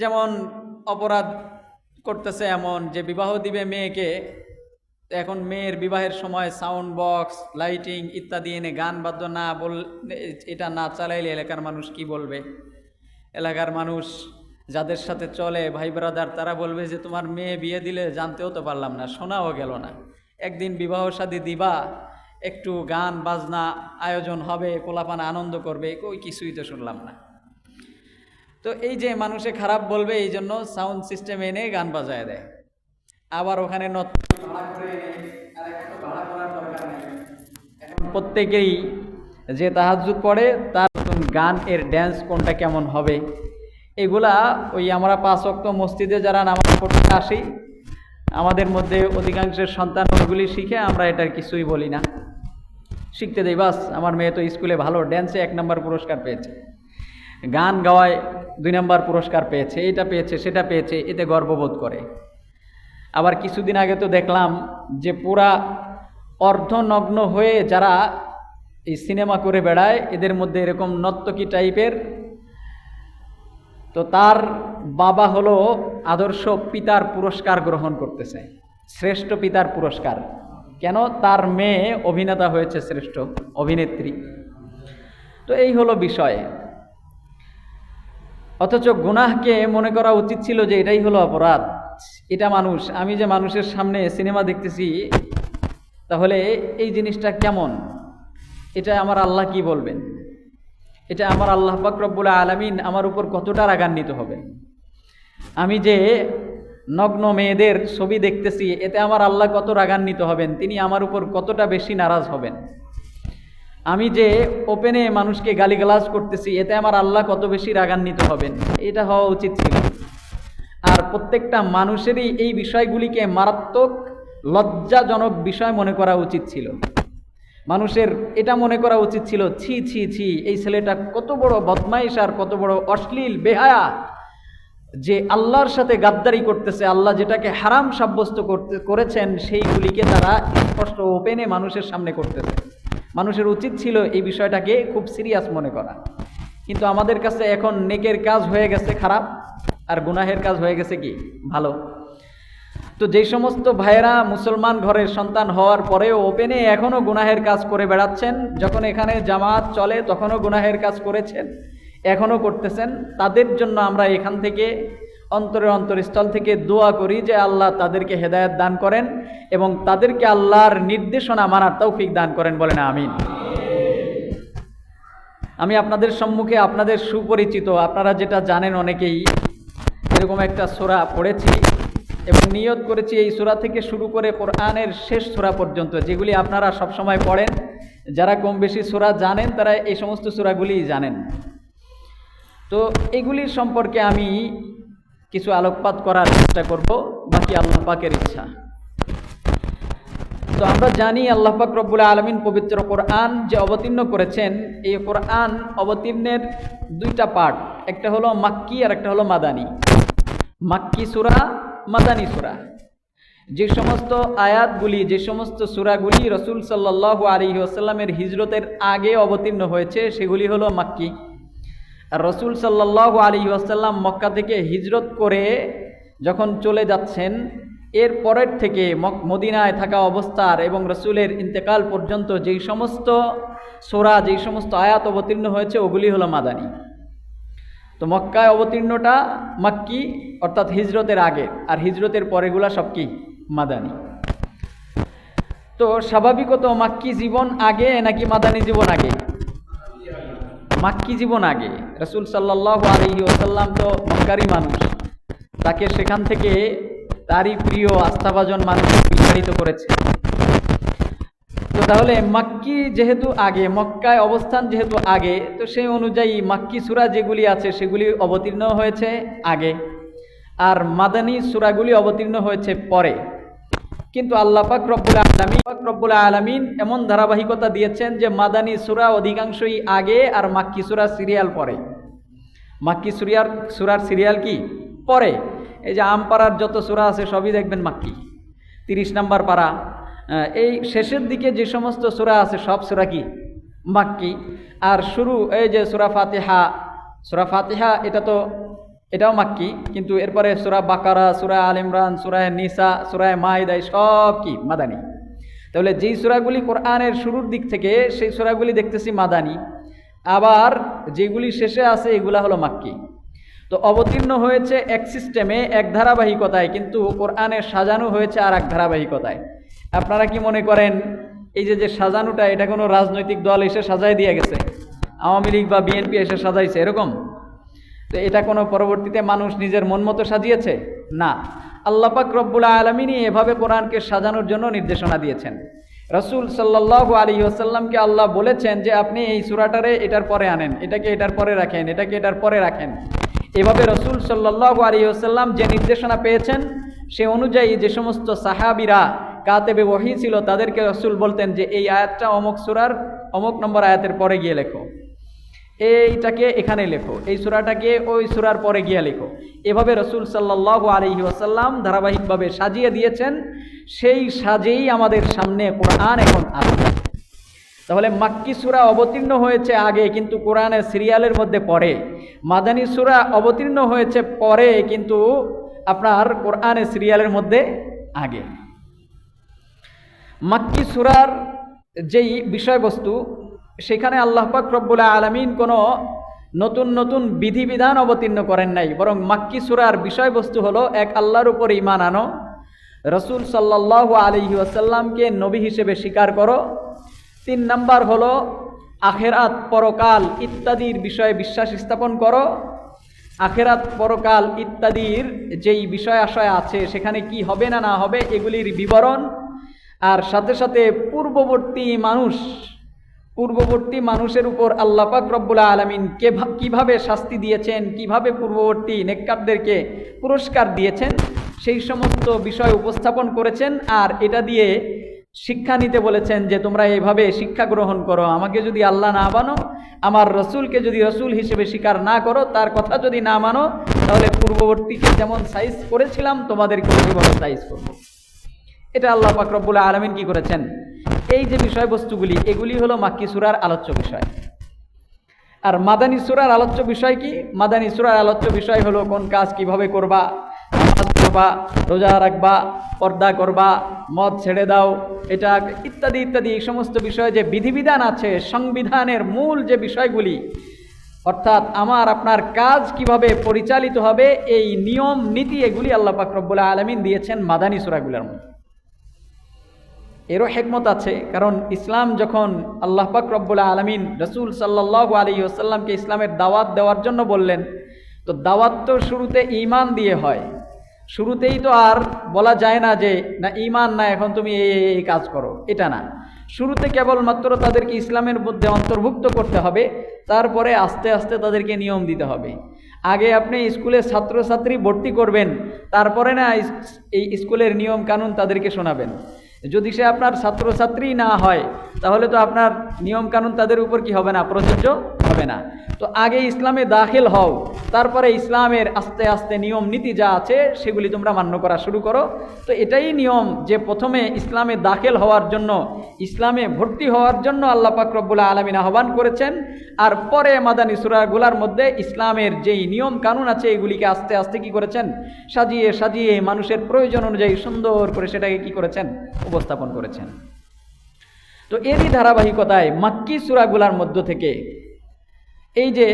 যেমন অপরাধ করতেছে এমন, যে বিবাহ দিবে মেয়েকে, এখন মেয়ের বিবাহের সময় সাউন্ড বক্স লাইটিং ইত্যাদি এনে গান বাদ্য না বল, এটা না চালাইলে এলাকার মানুষ কি বলবে? এলাকার মানুষ যাদের সাথে চলে, ভাই ব্রাদার তারা বলবে যে, তোমার মেয়ে বিয়ে দিলে জানতেও তো পারলাম না, শোনাও গেল না। একদিন বিবাহ শাদী দিবা, একটু গান, বাজনা আয়োজন হবে পোলাপান আনন্দ করবে ওই কিছুই তো শুনলাম না। তো এই যে মানুষে খারাপ বলবে, এই জন্য সাউন্ড সিস্টেম এনে গান বাজায় দেয়। আবার ওখানে প্রত্যেকেই যে তাহাজুদ পড়ে, তার গান এর ড্যান্স কোনটা কেমন হবে? এগুলা ওই আমরা পাঁচ অক্ত মসজিদে যারা নামাজ পড়তে আসি, আমাদের মধ্যে অধিকাংশের সন্তান ওইগুলি শিখে আমরা এটার কিছুই বলি না। শিখতে দেই, বাস। আমার মেয়ে তো স্কুলে ভালো ড্যান্সে এক নম্বর পুরস্কার পেয়েছে। গান গাওয়ায় দুই নম্বর পুরস্কার পেয়েছে, এটা পেয়েছে, সেটা পেয়েছে, এতে গর্ববোধ করে। আবার কিছুদিন আগে তো দেখলাম যে পুরা অর্ধনগ্ন হয়ে যারা এই সিনেমা করে বেড়ায়, এদের মধ্যে এরকম নর্তকী টাইপের। তো তার বাবা হলো আদর্শ পিতার পুরস্কার গ্রহণ করতেছে, শ্রেষ্ঠ পিতার পুরস্কার। কেন? তার মেয়ে অভিনেতা হয়েছে শ্রেষ্ঠ অভিনেত্রী। তো এই হলো বিষয়। অথচ গুনাহকে মনে করা উচিত ছিল যে এটাই হলো অপরাধ। এটা মানুষ, আমি যে মানুষের সামনে সিনেমা দেখতেছি, তাহলে এই জিনিসটা কেমন? এটা আমার আল্লাহ কি বলবেন? এটা আমার আল্লাহ পাক রব্বুল আলমিন আমার উপর কতটা রাগান্বিত হবে? আমি যে নগ্ন মেয়েদের ছবি দেখতেছি, এতে আমার আল্লাহ কত রাগান্বিত হবেন? তিনি আমার উপর কতটা বেশি নারাজ হবেন? আমি যে ওপেনে মানুষকে গালিগালাজ করতেছি, এতে আমার আল্লাহ কত বেশি রাগান্বিত হবেন? এটা হওয়া উচিত ছিল। আর প্রত্যেকটা মানুষেরই এই বিষয়গুলিকে মারাত্মক, লজ্জাজনক বিষয় মনে করা উচিত ছিল। মানুষের এটা মনে করা উচিত ছিল, ছি ছি ছি, এই ছেলেটা কত বড় বদমাইশ আর কত বড় অশ্লীল, বেহায়া। যে আল্লাহর সাথে গাদ্দারি করতেছে, আল্লাহ যেটাকে হারাম সাব্যস্ত করতে, করেছেন, সেইগুলিকে তারা স্পষ্ট ওপেনে মানুষের সামনে করতেছে। মানুষের উচিত ছিল এই বিষয়টাকে খুব সিরিয়াস মনে করা। কিন্তু আমাদের কাছে এখন নেকের কাজ হয়ে গেছে খারাপ, আর গুনাহের কাজ হয়ে গেছে কি? ভালো। তো যে সমস্ত ভাইয়েরা মুসলমান ঘরের সন্তান হওয়ার পরেও ওপেনে এখনও গুনাহের কাজ করে বেড়াচ্ছেন, যখন এখানে জামাত চলে তখনও গুনাহের কাজ করেছেন, এখনও করতেছেন, তাদের জন্য আমরা এখান থেকে অন্তরের অন্তরস্থল থেকে দোয়া করি যে আল্লাহ তাদেরকে হেদায়ত দান করেন এবং তাদেরকে আল্লাহর নির্দেশনা মানার তৌফিক দান করেন বলেন আমিন। আমি আপনাদের সম্মুখে আপনাদের সুপরিচিত, আপনারা যেটা জানেন অনেকেই, এরকম একটা সোরা পড়েছি এবং নিয়ত করেছি এই সোরা থেকে শুরু করে কোরআনের শেষ সোরা পর্যন্ত, যেগুলি আপনারা সবসময় পড়েন। যারা কম বেশি সোরা জানেন, তারা এই সমস্ত সোরাগুলিই জানেন। তো এগুলির সম্পর্কে আমি কিছু আলোকপাত করার চেষ্টা করব, বাকি আল্লাহ পাকের ইচ্ছা। তো আমরা জানি আল্লাহ পাক রব্বুল আলমিন পবিত্র কোরআন যে অবতীর্ণ করেছেন, এই কোরআন অবতীর্ণের দুইটা পার্ট, একটা হলো মাক্কি আর একটা হলো মাদানি। মাক্কি সুরা, মাদানি সুরা। যে সমস্ত আয়াতগুলি, যে সমস্ত সুরাগুলি রসুল সাল্লাহ আলী আসাল্লামের হিজরতের আগে অবতীর্ণ হয়েছে, সেগুলি হলো মাক্কি। রসুল সাল্লাহ আলী আসাল্লাম মক্কা থেকে হিজরত করে যখন চলে যাচ্ছেন, এর পরের থেকে মদিনায় থাকা অবস্থার এবং রসুলের ইন্তেকাল পর্যন্ত যেই সমস্ত সোরা, যেই সমস্ত আয়াত অবতীর্ণ হয়েছে, ওগুলি হলো মাদানী। তো মক্কায় অবতীর্ণটা মাক্কি, অর্থাৎ হিজরতের আগে। আর হিজরতের পরেগুলা সব কি? মাদানী। তো স্বাভাবিকত মাক্কি জীবন আগে নাকি মাদানী জীবন আগে? মাক্কি জীবন আগে। রসুল সাল্লাহ আলহি ওসাল্লাম তো মক্কারই মানুষ। তাকে সেখান থেকে তারই প্রিয় আস্থাভাজন মানুষ বিতাড়িত করেছে। তো তাহলে মাক্কি যেহেতু আগে, মক্কায় অবস্থান যেহেতু আগে, তো সেই অনুযায়ী মাক্কি সুরা যেগুলি আছে সেগুলি অবতীর্ণ হয়েছে আগে। আর মাদানী সুরাগুলি অবতীর্ণ হয়েছে পরে। কিন্তু আল্লাহ পাক রব্বুল আলমিন, পাক রব্বুল আলমিন এমন ধারাবাহিকতা দিয়েছেন যে মাদানী সুরা অধিকাংশই আগে আর মাক্কি সুরা সিরিয়াল পরে। মাক্কি সুরিয়ার, সুরার সিরিয়াল কি? পরে। এই যে আমপাড়ার যত সুরা আছে সবই দেখবেন মাক্কি। তিরিশ নাম্বার পাড়া। এই শেষের দিকে যে সমস্ত সুরা আছে সব সুরা কি? মাক্কি। আর শুরু, এই যে সুরা ফাতেহা। সুরা ফাতেহা, এটা তো এটাও মাক্কি, কিন্তু এরপরে সুরা বাকারা, সুরা আল ইমরান সুরায় নিসা সুরায় মাহিদাই সব কি? মাদানি। তাহলে যেই সুরাগুলি কোরআনের শুরুর দিক থেকে, সেই সুরাগুলি দেখতেছি মাদানি। আবার যেগুলি শেষে আছে, এগুলা হলো মাক্কি। তো অবতীর্ণ হয়েছে এক সিস্টেমে, এক ধারাবাহিকতায়, কিন্তু কোরআনের সাজানো হয়েছে আর এক ধারাবাহিকতায়। আপনারা কি মনে করেন, এই যে যে সাজানোটা, এটা কোনো রাজনৈতিক দল এসে সাজাই দিয়ে গেছে? আওয়ামী লীগ বা বিএনপি এসে সাজাইছে, এরকম? তো এটা কোনো পরবর্তীতে মানুষ নিজের মন মতো সাজিয়েছে? না। আল্লাপাক রব্বুল আলমিনই এভাবে কোরআনকে সাজানোর জন্য নির্দেশনা দিয়েছেন। রসুল সাল্লাহ আলী আসাল্লামকে আল্লাহ বলেছেন যে, আপনি এই সুরাটারে এটার পরে আনেন, এটাকে এটার পরে রাখেন, এটাকে এটার পরে রাখেন। এভাবে রসুল সাল্লাহ আলী আসাল্লাম যে নির্দেশনা পেয়েছেন, সে অনুযায়ী যে সমস্ত সাহাবিরা কাতেবে ওহি ছিল, তাদেরকে রসুল বলতেন যে, এই আয়াতটা অমুক সুরার, অমুক নম্বর আয়াতের পরে গিয়ে লেখো। এইটাকে এখানে লেখো। এই সুরাটাকে ওই সুরার পরে গিয়ে লেখো। এভাবে রসুল সাল্লাহ আলহি ওয়াসাল্লাম ধারাবাহিকভাবে সাজিয়ে দিয়েছেন। সেই সাজেই আমাদের সামনে কোরআন এখন আসছে। তাহলে মাক্কি সুরা অবতীর্ণ হয়েছে আগে, কিন্তু কোরআনের সিরিয়ালের মধ্যে পড়ে মাদানী সুরা অবতীর্ণ হয়েছে পরে, কিন্তু আপনার কোরআনের সিরিয়ালের মধ্যে আগে। মাক্কি সুরার যেই বিষয়বস্তু সেখানে আল্লাহ পাক রব্বুল্লাহ আলমিন কোনো নতুন নতুন বিধিবিধান অবতীর্ণ করেন নাই। বরং মাক্কি সুরার বিষয়বস্তু হলো এক আল্লাহর উপর ইমান আনো, রসুল সাল্লাহ আলহি আসাল্লামকে নবী হিসেবে স্বীকার করো। তিন নাম্বার হলো আখেরাত পরকাল ইত্যাদির বিষয়ে বিশ্বাস স্থাপন করো। আখেরাত পরকাল ইত্যাদির যেই বিষয় আশয় আছে, সেখানে কি হবে না না হবে এগুলির বিবরণ। আর সাথে সাথে পূর্ববর্তী মানুষ পূর্ববর্তী মানুষের উপর আল্লাপাক রব্বুল্লা আলমিন কীভাবে শাস্তি দিয়েছেন, কীভাবে পূর্ববর্তী নেককারদেরকে পুরস্কার দিয়েছেন, সেই সমস্ত বিষয় উপস্থাপন করেছেন আর এটা দিয়ে শিক্ষা নিতে বলেছেন যে তোমরা এভাবে শিক্ষা গ্রহণ করো, আমাকে যদি আল্লাহ না মানো, আমার রসুলকে যদি রসুল হিসেবে স্বীকার না করো, তার কথা যদি না মানো, তাহলে পূর্ববর্তীকে যেমন সাইজ করেছিলাম তোমাদেরকে ওইভাবে সাইজ করব। এটা আল্লাহ পাকরবুল্লা আলমিন কি করেছেন? এই যে বিষয়বস্তুগুলি, এগুলি হলো মাক্কি সুরার আলোচ্য বিষয়। আর মাদানী সুরার আলোচ্য বিষয় কি? মাদানী সুরার আলোচ্য বিষয় হলো কোন কাজ কীভাবে করবা করবা রোজা রাখবা, পর্দা করবা, মদ ছেড়ে দাও, এটা ইত্যাদি ইত্যাদি, এই সমস্ত বিষয়ে যে বিধিবিধান আছে, সংবিধানের মূল যে বিষয়গুলি, অর্থাৎ আমার, আপনার কাজ কীভাবে পরিচালিত হবে, এই নিয়ম, নীতি, এগুলি আল্লাহ পাকরবুল্লাহ আলমিন দিয়েছেন মাদানী সুরাগুলোর মধ্যে। এরও হেকমত আছে, কারণ ইসলাম যখন আল্লাহ পাক রব্বুল্লাহ আলমিন রসুল সাল্লাহ আলী আসাল্লামকে ইসলামের দাওয়াত দেওয়ার জন্য বললেন, তো দাওয়াত তো শুরুতে ইমান দিয়ে হয়। শুরুতেই তো আর বলা যায় না যে, না ইমান না এখন তুমি এই এই কাজ করো। এটা না। শুরুতে কেবলমাত্র তাদেরকে ইসলামের মধ্যে অন্তর্ভুক্ত করতে হবে, তারপরে আস্তে আস্তে তাদেরকে নিয়ম দিতে হবে। আগে আপনি স্কুলে ছাত্রছাত্রী ভর্তি করবেন, তারপরে না এই স্কুলের নিয়ম কানুন তাদেরকে শোনাবেন। যদি সে আপনার ছাত্রছাত্রী না হয়, তাহলে তো আপনার নিয়মকানুন তাদের উপর কি হবে না? প্রযোজ্য? হবে না। তো আগে ইসলামে দাখিল হও, তারপরে ইসলামের আস্তে আস্তে নিয়ম নীতি যা আছে, সেগুলি তোমরা মান্য করা শুরু করো। তো এটাই নিয়ম যে প্রথমে ইসলামে দাখিল হওয়ার জন্য, ইসলামে ভর্তি হওয়ার জন্য আল্লাহ পাকরবুল্লাহ আলমিন আহ্বান করেছেন। আর পরে মাদানী সুরাগুলার মধ্যে ইসলামের যেই নিয়ম কানুন আছে, এগুলিকে আস্তে আস্তে কি করেছেন? সাজিয়ে সাজিয়ে মানুষের প্রয়োজন অনুযায়ী সুন্দর করে সেটাকে কি করেছেন? উপস্থাপন করেছেন। তো এরই ধারাবাহিকতায় মাক্কি সুরাগুলার মধ্য থেকে এই যে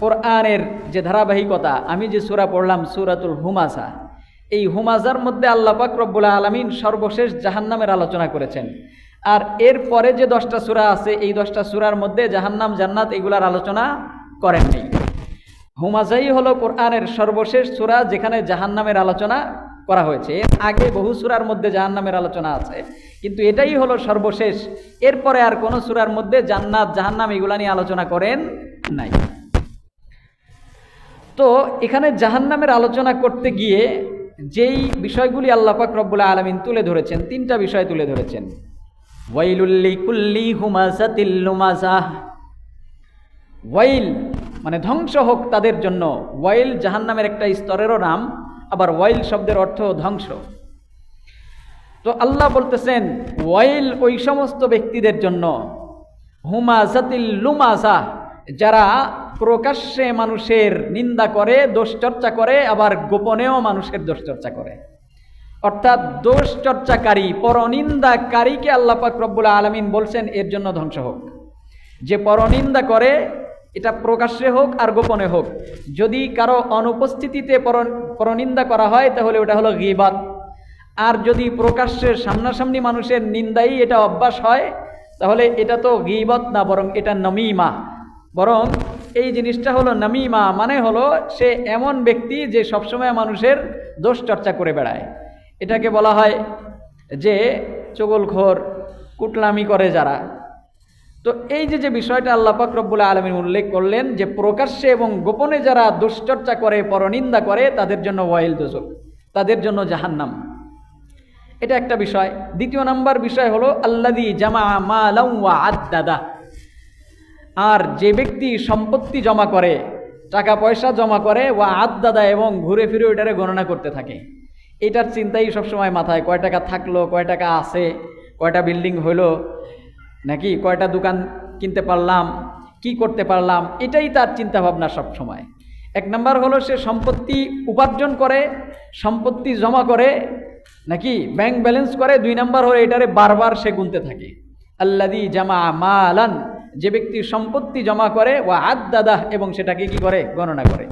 কোরআনের যে ধারাবাহিকতা, আমি যে সুরা পড়লাম, সুরাতুল হুমাসা, এই হুমাজার মধ্যে আল্লাহ পাক রব্বুল্লাহ আলমিন সর্বশেষ জাহান্নামের আলোচনা করেছেন। আর এর পরে যে দশটা সুরা আছে, এই দশটা সুরার মধ্যে জাহান্নাম, জান্নাত এগুলার আলোচনা করেননি হুমাজাই হলো কোরআনের সর্বশেষ সুরা যেখানে জাহান্নামের আলোচনা করা হয়েছে। এর আগে বহু সুরার মধ্যে জাহান্নামের আলোচনা আছে। কিন্তু এটাই হলো সর্বশেষ। এরপরে আর কোনো সুরার মধ্যে জান্নাত, জাহান্নাম এগুলা নিয়ে আলোচনা করেন নাই। তো এখানে জাহান্নামের আলোচনা করতে গিয়ে যেই বিষয়গুলি আল্লাপাক রব্বুল্লাহ আলমিন তুলে ধরেছেন, তিনটা বিষয় তুলে ধরেছেন। ওয়াইলুল্লি কুল্লি হুমাসাতিল্লুমাসাহ ওয়াইল মানে ধ্বংস হোক তাদের জন্য, ওয়াইল জাহান্নামের একটা স্তরেরও নাম, আবার ওয়াইল শব্দের অর্থ ধ্বংস। তো আল্লাহ বলতেছেন, ওয়াইল ওই সমস্ত ব্যক্তিদের জন্য হুমা জাতিল লুমাসা যারা প্রকাশ্যে মানুষের নিন্দা করে দোষ চর্চা করে, আবার গোপনেও মানুষের দোষ চর্চা করে। অর্থাৎ দোষ চর্চাকারী পরনিন্দাকারীকে আল্লাহ পাক রব্বুল আলমিন বলছেন, এর জন্য ধ্বংস হোক। যে পরনিন্দা করে, এটা প্রকাশ্যে হোক আর গোপনে হোক। যদি কারও অনুপস্থিতিতে পর পরনিন্দা করা হয়, তাহলে ওটা হলো গিবাত। আর যদি প্রকাশ্যে সামনাসামনি মানুষের নিন্দাই এটা অভ্যাস হয়, তাহলে এটা তো গিবত না, বরং এটা নমিমা। বরং এই জিনিসটা হলো নমিমা মানে হলো সে এমন ব্যক্তি যে সবসময় মানুষের দোষ চর্চা করে বেড়ায়। এটাকে বলা হয় যে চগলখোর, কুটলামি করে যারা। তো এই যে যে বিষয়টা আল্লাহ পাক রব্বুল আলমিন উল্লেখ করলেন যে প্রকাশ্যে এবং গোপনে যারা দুশ্চর্চা করে, পরনিন্দা করে, তাদের জন্য ওয়াইল দোজক, তাদের জন্য জাহান্নাম। এটা একটা বিষয়। দ্বিতীয় নাম্বার বিষয় হলো আল্লাদি জামা মা আদাদা আর যে ব্যক্তি সম্পত্তি জমা করে, টাকা পয়সা জমা করে ও আদাদা এবং ঘুরে ফিরে ওইটারে গণনা করতে থাকে, এটার চিন্তাই সবসময় মাথায়, কয় টাকা থাকল, কয় টাকা আছে, কয়টা বিল্ডিং হলো নাকি কয়টা দোকান কিনতে পারলাম, কি করতে পারলাম, এটাই তার চিন্তা ভাবনা সব সময় এক নাম্বার হলো সে সম্পত্তি উপার্জন করে, সম্পত্তি জমা করে, নাকি ব্যাংক ব্যালেন্স করে, দুই নাম্বার হলো এটারে বারবার সে গুনতে থাকে। আল্লাদি জামা মালান যে ব্যক্তি সম্পত্তি জমা করে ও আদাদা এবং সেটাকে কি করে? গণনা করে।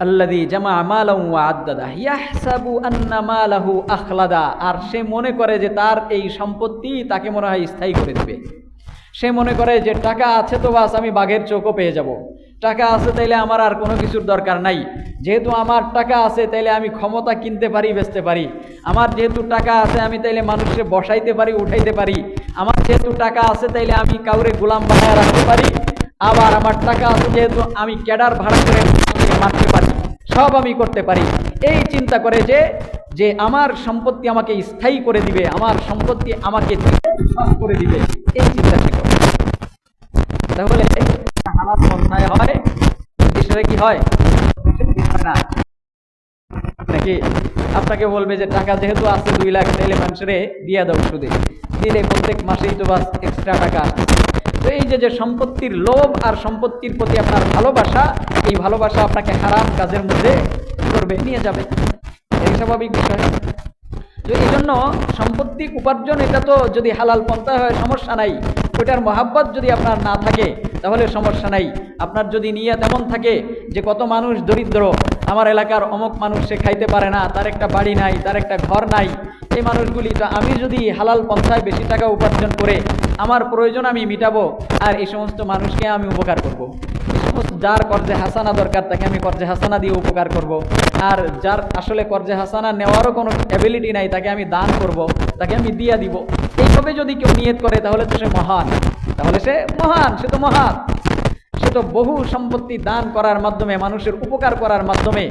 আল্লাদি জামা মালাহু আদাদা ইয়াহসাবু আন্না মালাহু আখলাদা। আর সে মনে করে যে তার এই সম্পত্তি তাকে মনে হয় স্থায়ী করে দেবে। সে মনে করে যে টাকা আছে তো বাস, আমি বাঘের চোখও পেয়ে যাব। টাকা আছে তাইলে আমার আর কোনো কিছুর দরকার নাই। যেহেতু আমার টাকা আছে, তাইলে আমি ক্ষমতা কিনতে পারি, বেচতে পারি। আমার যেহেতু টাকা আছে, আমি তাইলে মানুষকে বসাইতে পারি, উঠাইতে পারি। যেহেতু টাকা আছে, তাইলে আমি কাউরে গোলাম বানায় রাখতে পারি। আবার আমার টাকা আছে, যেহেতু আমি ক্যাডার ভাড়া করে মারতে পারি, সব আমি করতে পারি। এই চিন্তা করে যে যে আমার সম্পত্তি আমাকে স্থায়ী করে দিবে, আমার সম্পত্তি আমাকে করে দিবে, এই চিন্তা করে। তাহলে হালাত হয় বিষয়ে কি হয়? না। নাকি আপনাকে বলবে যে টাকা যেহেতু আছে দুই লাখ, তাইলে মানুষের দিয়ে দাও সুদে। দিলে প্রত্যেক মাসেই তো বাস এক্সট্রা টাকা। তো এই যে যে সম্পত্তির লোভ আর সম্পত্তির প্রতি আপনার ভালোবাসা, এই ভালোবাসা আপনাকে খারাপ কাজের মধ্যে করবে, নিয়ে যাবে। এই স্বাভাবিক বিষয়। তো এই জন্য সম্পত্তি উপার্জন, এটা তো যদি হালাল পন্থা হয়, সমস্যা নাই। ওটার মহাব্বত যদি আপনার না থাকে, তাহলে সমস্যা নাই। আপনার যদি নিয়ে তেমন থাকে যে, কত মানুষ দরিদ্র, আমার এলাকার অমুক মানুষ সে খাইতে পারে না, তার একটা বাড়ি নাই, তার একটা ঘর নাই এই মানুষগুলি, তো আমি যদি হালাল পন্থায় বেশি টাকা উপার্জন করে আমার প্রয়োজন আমি মিটাবো আর এই সমস্ত মানুষকে আমি উপকার করব। যার কর্জে হাসানা দরকার, তাকে আমি কর্জে হাসানা দিয়ে উপকার করব। আর যার আসলে কর্জে হাসানা নেওয়ারও কোনো অ্যাবিলিটি নাই, তাকে আমি দান করব। তাকে আমি দিয়া দিব এইভাবে যদি কেউ নিয়ত করে, তাহলে তো সে মহান তাহলে সে মহান, সে তো মহান সে তো বহু সম্পত্তি দান করার মাধ্যমে, মানুষের উপকার করার মাধ্যমে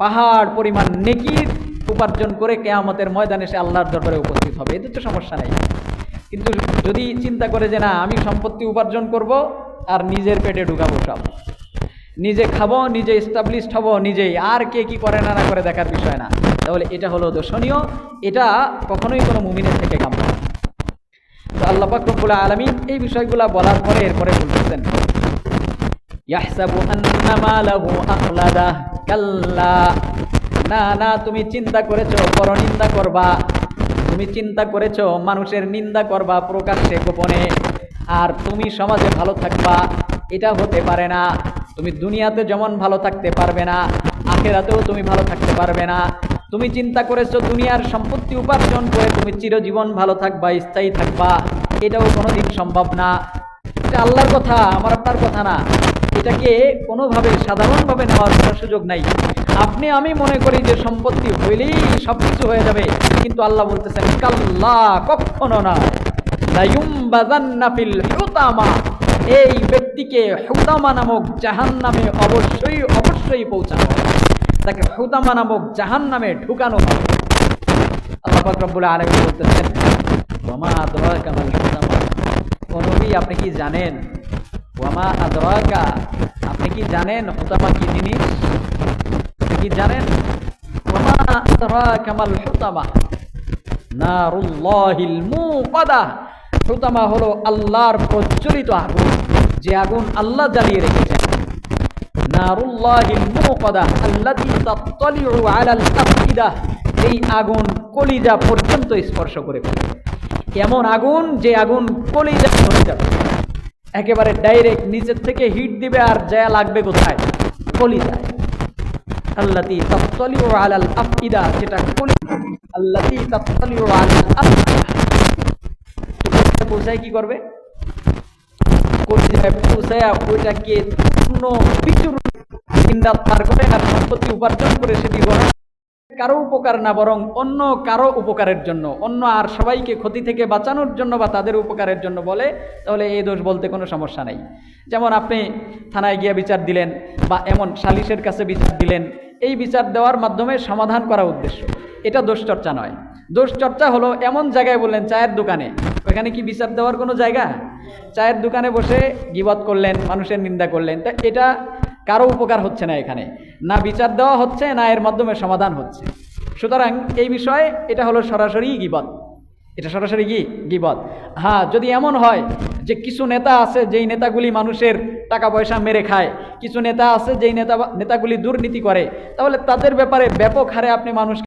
পাহাড় পরিমাণ নেকির উপার্জন করে কেয়ামতের ময়দানে সে আল্লাহর দরবারে উপস্থিত হবে। এদের তো সমস্যা নেই। কিন্তু যদি চিন্তা করে যে না, আমি সম্পত্তি উপার্জন করব আর নিজের পেটে ঢুকাবো সব। নিজে খাব, নিজে এস্টাবলিশড হব, নিজেই। আর কে কি করে না না করে দেখার বিষয় না। তাহলে এটা হলো দর্শনীয়। এটা কখনোই কোনো মুমিনের থেকে কাম্য তো আল্লাহ পাক রব্বুল আলামিন এই বিষয়গুলো বলার পরে এরপরে বলতেছেন, ইয়াহসাবু আন্না আখলাদা কাল্লা। না না, তুমি চিন্তা করেছ পরনিন্দা করবা। তুমি চিন্তা করেছ, মানুষের নিন্দা করবা প্রকাশ্যে, গোপনে। আর তুমি সমাজে ভালো থাকবা, এটা হতে পারে না। তুমি দুনিয়াতে যেমন ভালো থাকতে পারবে না, আখেরাতেও তুমি ভালো থাকতে পারবে না। তুমি চিন্তা করেছ, দুনিয়ার সম্পত্তি উপার্জন করে তুমি চিরজীবন ভালো থাকবা, স্থায়ী থাকবা। এটাও কোনোদিন সম্ভব না। এটা আল্লাহর কথা, আমার আপনার কথা না। এটাকে কোনোভাবে সাধারণভাবে নেওয়ার সুযোগ নাই। আপনি, আমি মনে করি যে সম্পত্তি হইলেই সব কিছু হয়ে যাবে। কিন্তু আল্লাহ বলতেছেন, কাল্লা কখনো না। এই ব্যক্তিকে হুতামা নামক জাহান নামে অবশ্যই অবশ্যই পৌঁছানো। তাকে হুতামা নামক জাহান নামে ঢুকানো হবে আল্লাহ পাক রব্বুল আলামিন বলতেছেন ওমা আপনি কি জানেন? আপনি কি জানেন হুতামা কি জিনিস? কি জানেন? হলো আল্লাহর প্রজ্বলিত আগুন, যে আগুন আল্লাহ জ্বালিয়ে রেখেছেন। এই আগুন কলিজা পর্যন্ত স্পর্শ করে এমন আগুন যে আগুন কলিজা ধরে যাবে। একেবারে ডাইরেক্ট নিচের থেকে হিট দিবে আর যা লাগবে কোথায়? কলিজায়। আল্লাতী তাত্তালিউ আলাল আফইদা, যেটা কলি আল্লাতী তাত্তালিউ আলাল আফইদা। পৌঁছায় কি করবে? কলিজায় পৌঁছায় ওইটাকে পূর্ণ বিচুর দিনরাত পার করে আর সম্পত্তি উপার্জন করে সেটি গ্রহণ কারও? উপকার না, বরং অন্য কারও উপকারের জন্য। অন্য আর সবাইকে ক্ষতি থেকে বাঁচানোর জন্য বা তাদের উপকারের জন্য বলে, তাহলে এই দোষ বলতে কোনো সমস্যা নেই। যেমন আপনি থানায় গিয়ে বিচার দিলেন বা এমন সালিশের কাছে বিচার দিলেন এই বিচার দেওয়ার মাধ্যমে সমাধান করা উদ্দেশ্য। এটা দোষচর্চা নয়। দোষচর্চা হলো এমন জায়গায় বললেন, চায়ের দোকানে। ওখানে কি বিচার দেওয়ার কোনো জায়গা? চায়ের দোকানে বসে গিবত করলেন, মানুষের নিন্দা করলেন। তা এটা কারও উপকার হচ্ছে না এখানে। না বিচার দেওয়া হচ্ছে, না এর মাধ্যমে সমাধান হচ্ছে। সুতরাং এই বিষয়ে এটা হলো সরাসরি গিবত। এটা সরাসরি কি? গিবত। হ্যাঁ যদি এমন হয় যে কিছু নেতা আছে যেই নেতাগুলি মানুষের টাকা পয়সা মেরে খায়, কিছু নেতা আছে যেই নেতা নেতাগুলি দুর্নীতি করে, তাহলে তাদের ব্যাপারে ব্যাপক হারে আপনি মানুষ